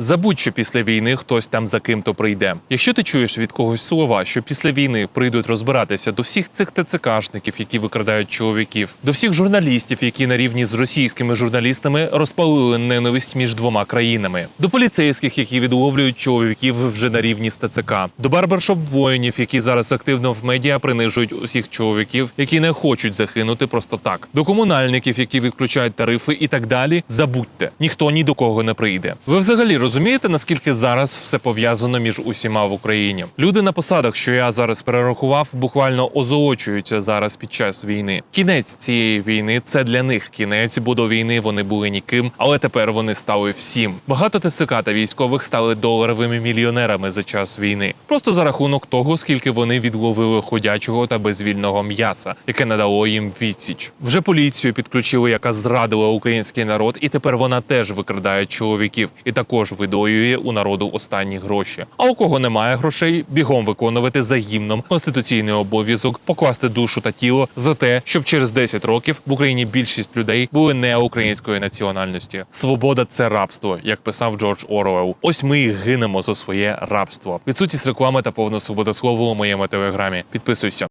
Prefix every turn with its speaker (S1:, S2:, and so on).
S1: Забудь, що після війни хтось там за ким-то прийде. Якщо ти чуєш від когось слова, що після війни прийдуть розбиратися до всіх цих ТЦКшників, які викрадають чоловіків, до всіх журналістів, які на рівні з російськими журналістами розпалили ненависть між двома країнами, до поліцейських, які відловлюють чоловіків вже на рівні з ТЦК, до барбершоп воїнів, які зараз активно в медіа принижують усіх чоловіків, які не хочуть загинути просто так, до комунальників, які відключають тарифи і так далі. Забудьте, ніхто ні до кого не прийде. Ви взагалі розумієте, наскільки зараз все пов'язано між усіма в Україні? Люди на посадах, що я зараз перерахував, буквально озолочуються зараз під час війни. Кінець цієї війни це для них кінець, бо до війни вони були ніким, але тепер вони стали всім. Багато ТСК та військових стали доларовими мільйонерами за час війни, просто за рахунок того, скільки вони відловили ходячого та безвільного м'яса, яке надало їм відсіч. Вже поліцію підключили, яка зрадила український народ, і тепер вона теж викрадає чоловіків і також видоює у народу останні гроші. А у кого немає грошей, бігом виконувати за гімном конституційний обов'язок покласти душу та тіло за те, щоб через 10 років в Україні більшість людей були не української національності. Свобода це рабство, як писав Джордж Оруел. Ось ми гинемо за своє рабство. Відсутність реклами та повна свобода слова у моєму телеграмі. Підписуйся.